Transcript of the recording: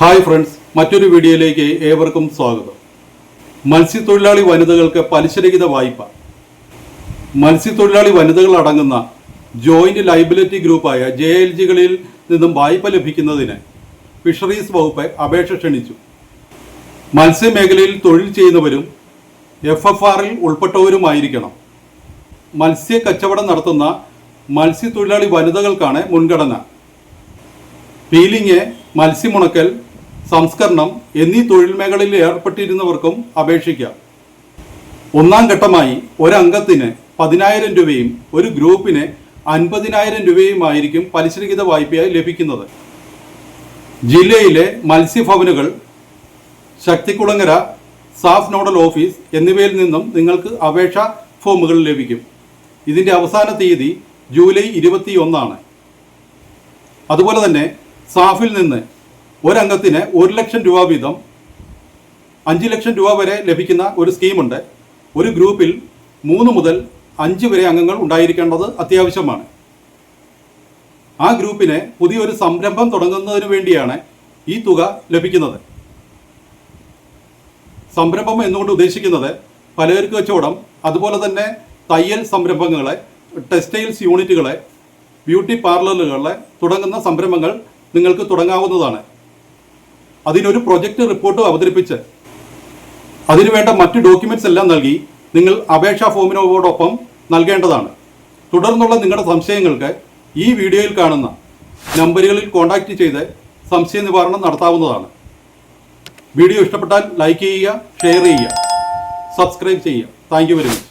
Hi friends മറ്റൊരു വീഡിയോയിലേക്ക് ഏവർക്കും സ്വാഗതം. മത്സ്യത്തൊഴിലാളി വനിതകൾക്ക് പലിശരഹിത വായ്പ. മത്സ്യത്തൊഴിലാളി വനിതകൾ അടങ്ങുന്ന ജോയിന്റ് ലൈബിലിറ്റി ഗ്രൂപ്പായ ജെ എൽ ജികളിൽ നിന്നും വായ്പ ലഭിക്കുന്നതിന് ഫിഷറീസ് വകുപ്പ് അപേക്ഷ ക്ഷണിച്ചു. മത്സ്യമേഖലയിൽ തൊഴിൽ ചെയ്യുന്നവരും എഫ് എഫ് ആറിൽ ഉൾപ്പെട്ടവരുമായിരിക്കണം. മത്സ്യ കച്ചവടം നടത്തുന്ന മത്സ്യത്തൊഴിലാളി വനിതകൾക്കാണ് മുൻഗണന. പീലിങ് മത്സ്യമുണക്കൽ സംസ്കരണം എന്നീ തൊഴിൽ മേഖലയിൽ ഏർപ്പെട്ടിരുന്നവർക്കും അപേക്ഷിക്കാം. ഒന്നാം ഘട്ടമായി ഒരംഗത്തിന് പതിനായിരം രൂപയും ഒരു ഗ്രൂപ്പിന് അൻപതിനായിരം രൂപയുമായിരിക്കും പലിശരഹിത വായ്പയായി ലഭിക്കുന്നത്. ജില്ലയിലെ മത്സ്യഭവനുകൾ ശക്തികുളങ്ങര സാഫ് നോഡൽ ഓഫീസ് എന്നിവയിൽ നിന്നും നിങ്ങൾക്ക് അപേക്ഷ ഫോമുകൾ ലഭിക്കും. ഇതിന്റെ അവസാന തീയതി ജൂലൈ ഇരുപത്തി ഒന്നാണ് അതുപോലെ തന്നെ സാഫിൽ നിന്ന് ഒരംഗത്തിന് ഒരു ലക്ഷം രൂപ വീതം അഞ്ച് ലക്ഷം രൂപ വരെ ലഭിക്കുന്ന ഒരു സ്കീമുണ്ട്. ഒരു ഗ്രൂപ്പിൽ മൂന്ന് മുതൽ അഞ്ച് വരെ അംഗങ്ങൾ ഉണ്ടായിരിക്കേണ്ടത് അത്യാവശ്യമാണ്. ആ ഗ്രൂപ്പിന് പുതിയൊരു സംരംഭം തുടങ്ങുന്നതിന് വേണ്ടിയാണ് ഈ തുക ലഭിക്കുന്നത്. സംരംഭം എന്നുകൊണ്ട് ഉദ്ദേശിക്കുന്നത് പലചരക്ക് കച്ചവടം അതുപോലെ തന്നെ തയ്യൽ സംരംഭങ്ങളെ ടെക്സ്റ്റൈൽസ് യൂണിറ്റുകളെ ബ്യൂട്ടി പാർലറുകളെ തുടങ്ങുന്ന സംരംഭങ്ങൾ നിങ്ങൾക്ക് തുടങ്ങാവുന്നതാണ്. അതിനൊരു പ്രൊജക്ട് റിപ്പോർട്ട് അവതരിപ്പിച്ച് അതിനുവേണ്ട മറ്റ് ഡോക്യുമെന്റ്സ് എല്ലാം നൽകി നിങ്ങൾ അപേക്ഷാ ഫോമിനോടൊപ്പം നൽകേണ്ടതാണ്. തുടർന്നുള്ള നിങ്ങളുടെ സംശയങ്ങൾക്ക് ഈ വീഡിയോയിൽ കാണുന്ന നമ്പറുകളിൽ കോൺടാക്റ്റ് ചെയ്ത് സംശയ നിവാരണം നടത്താവുന്നതാണ്. വീഡിയോ ഇഷ്ടപ്പെട്ടാൽ ലൈക്ക് ചെയ്യുക ഷെയർ ചെയ്യുക സബ്സ്ക്രൈബ് ചെയ്യുക. Thank you very much